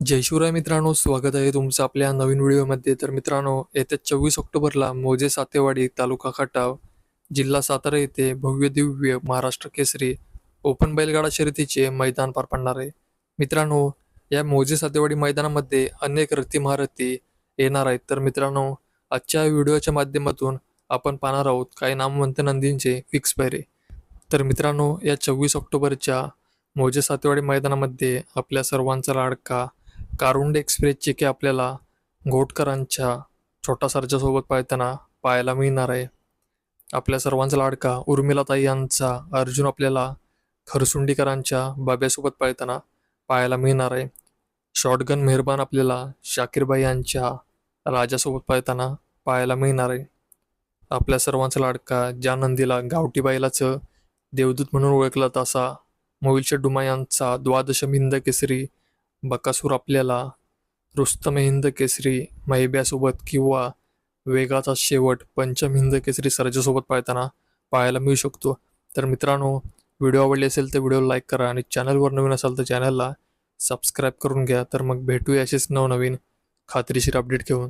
जय शिवराय मित्रांनो स्वागत आहे तुमचं आपल्या नवीन व्हिडिओमध्ये. तर मित्रांनो येत्या चोवीस ऑक्टोबरला मोजे सातेवाडी तालुका खटाव जिल्हा सातारा येथे भव्य दिव्य महाराष्ट्र केसरी ओपन बैलगाडा शर्यतीचे मैदान पार पडणार आहे. मित्रांनो या मोजे सातेवाडी मैदानामध्ये अनेक रथी महारथी येणार आहेत. तर मित्रांनो आजच्या व्हिडिओच्या माध्यमातून आपण पाहणार आहोत काही नामवंत नंदींचे फिक्स पैरे तर मित्रांनो या चोवीस ऑक्टोबरच्या मोजे सातेवाडी मैदानामध्ये आपल्या सर्वांचा लाडका कारुंड एक्सप्रेसचे की आपल्याला घोटकरांच्या छोटा सरच्यासोबत पाळताना पाहायला मिळणार आहे. आपल्या सर्वांचा लाडका उर्मिलाताई यांचा अर्जुन आपल्याला खरसुंडीकरांच्या बाब्यासोबत पाळताना पाहायला मिळणार आहे. शॉटगन मेहरबान आपल्याला शाकीरबाई यांच्या राजासोबत पाळताना पाहायला मिळणार आहे. आपल्या सर्वांचा लाडका ज्या नंदीला गावटीबाईलाच देवदूत म्हणून ओळखला तसा मोहिलशे डुमा यांचा द्वादश हिंद केसरी बकासूर आपल्याला रुस्तम हिंद केसरी महिब्यासोबत किंवा वेगाचा शेवट पंचम हिंद केसरी सरजासोबत पाळताना पाहायला मिळू शकतो. तर मित्रांनो व्हिडिओ आवडले असेल तर व्हिडिओ लाईक करा आणि चॅनलवर नवीन असाल तर चॅनलला सबस्क्राईब करून घ्या. तर मग भेटूया असेच नवनवीन खात्रीशीर अपडेट घेऊन.